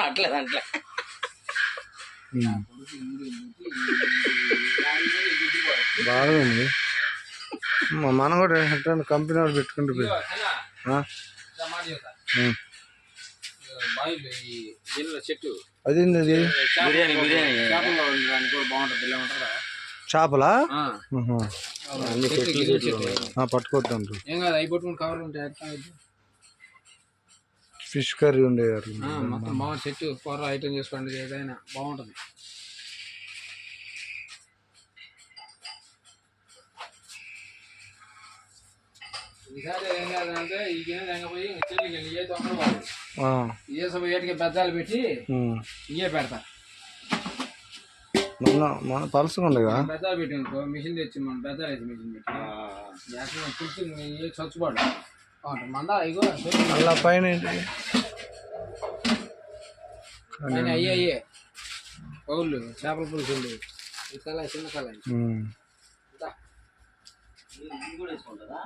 రావట్లేదు అంటే ఉమ్. బాగుంది మనం కూడా ఎట్లా కంపెనీ వాడు పెట్టుకుంటూ చెట్టు అదేంది అది బిర్యానీ చేపలా. అన్ని చెట్లు, పట్టుకోద్దాం ఏం కాదు అవి పట్టుకుని కవర్లు ఉంటాయి ఎట్లా అవుద్ది? ఫిష్ కర్రీ ఉండేవారు. ఆ, మొత్తం బాగుంది. చెట్టు కూర ఐటమ్ చేసుకోండి ఏదైనా బాగుంటుంది. ఇదే సభ ఏటికి బెద్దాలు పెట్టి. ఇవే పెడతా. మన మన పలసగా ఉండేగా బెద్దాలు పెట్టి మిషన్ తెచ్చి మనం బెద్దాలు వేసి మిషన్ పెట్టి పులుసు చచ్చుబాటు మందా ఇగో అలా పైన ఏంటి? అయ్యే అయ్యే. పౌళ్ళు చేపల పులుసు ఉంది ఈ కళ చిన్న కళ కూడా వేసుకుంటుందా